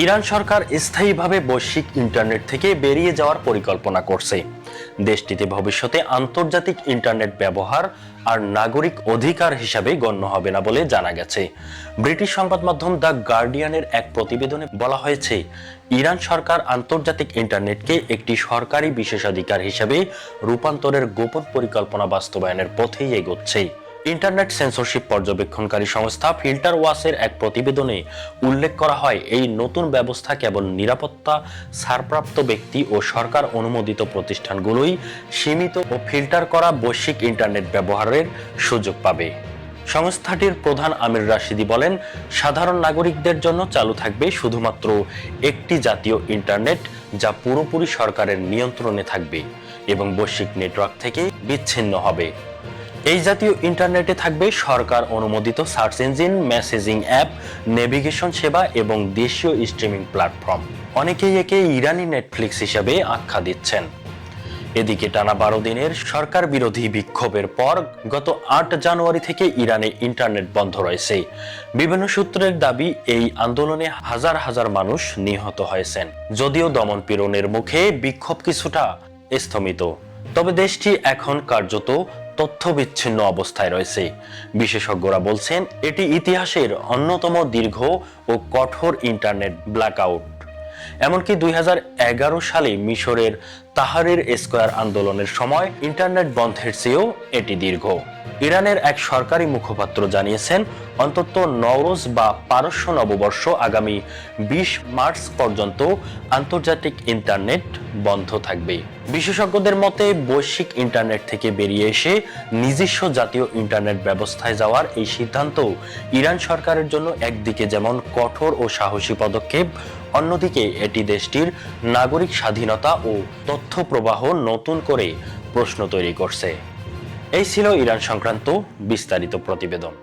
Iran সরকার স্থায়ীভাবে বৈশ্বিক internet থেকে বেরিয়ে যাওয়ার পরিকল্পনা করছে। দেশটিতে ভবিষ্যতে আন্তর্জাতিক ইন্টারনেট ব্যবহার আর নাগরিক অধিকার হিসাবে গণ্য হবে না বলে জানা গেছে। ব্রিটিশ সংবাদ মাধ্যম দ্য গার্ডিয়ানের এক প্রতিবেদনে বলা হয়েছে, ইরান সরকার আন্তর্জাতিক ইন্টারনেটকে একটি সরকারি বিশেষাধিকার হিসাবে রূপান্তরের গোপন পরিকল্পনা বাস্তবায়নের পথেই এগোচ্ছে। ইন্টারনেট সেন্সরশিপ পর্যবেক্ষণকারী সংস্থা ফিল্টার ওয়াসের এক প্রতিবেদনে উল্লেখ করা হয়, এই নতুন ব্যবস্থা কেবল নিরাপত্তা ছাড়প্রাপ্ত ব্যক্তি ও সরকার অনুমোদিত প্রতিষ্ঠানগুলোই সীমিত ও ফিল্টার করা বৈশ্বিক ইন্টারনেট ব্যবহারের সুযোগ পাবে। সংস্থাটির প্রধান আমির রাশিদি বলেন, সাধারণ নাগরিকদের জন্য চালু থাকবে শুধুমাত্র একটি জাতীয় ইন্টারনেট যা পুরোপুরি সরকারের নিয়ন্ত্রণে থাকবে এবং বৈশ্বিক নেটওয়ার্ক থেকে বিচ্ছিন্ন হবে। এই জাতীয় ইন্টারনেটে থাকবে সরকার অনুমোদিত search engine, messaging app, navigation সেবা এবং দেশীয় স্ট্রিমিং প্ল্যাটফর্ম। অনেকেই একে ইরানি নেটফ্লিক্স হিসেবে আখ্যা দিচ্ছেন। এদিকে টানা বারো দিনের সরকার বিরোধী বিক্ষোভের পর গত আট জানুয়ারি থেকে ইরানে ইন্টারনেট বন্ধ রয়েছে। বিভিন্ন সূত্রের দাবি, এই আন্দোলনে হাজার হাজার মানুষ নিহত হয়েছেন। যদিও দমন পীড়নের মুখে বিক্ষোভ কিছুটা স্থমিত। তবে দেশটি এখন কার্যত তথ্য বিচ্ছিন্ন অবস্থায় রয়েছে। বিশেষজ্ঞরা বলছেন এটি ইতিহাসের অন্যতম দীর্ঘ ও কঠোর ইন্টারনেট ব্ল্যাকআউট। এমনকি দুই হাজার এগারো সালে মিশরের তাহারের স্কোয়ার আন্দোলনের সময় ইন্টারনেট বন্ধের চেয়েও এটি দীর্ঘ। ইরানের এক সরকারি মুখপাত্র জানিয়েছেন, অন্তত নওরোজ বা পারস্য নববর্ষ আগামী বিশ মার্চ পর্যন্ত আন্তর্জাতিক ইন্টারনেট বন্ধ থাকবে। বিশেষজ্ঞদের মতে, বৈশ্বিক ইন্টারনেট থেকে বেরিয়ে এসে নিজস্ব জাতীয় ইন্টারনেট ব্যবস্থায় যাওয়ার এই সিদ্ধান্ত ইরান সরকারের জন্য একদিকে যেমন কঠোর ও সাহসী পদক্ষেপ অন্যদিকে এটি দেশটির নাগরিক স্বাধীনতা ও তথ্য প্রবাহ নতুন করে প্রশ্ন তৈরি করছে। এই ছিল ইরান সংক্রান্ত বিস্তারিত প্রতিবেদন।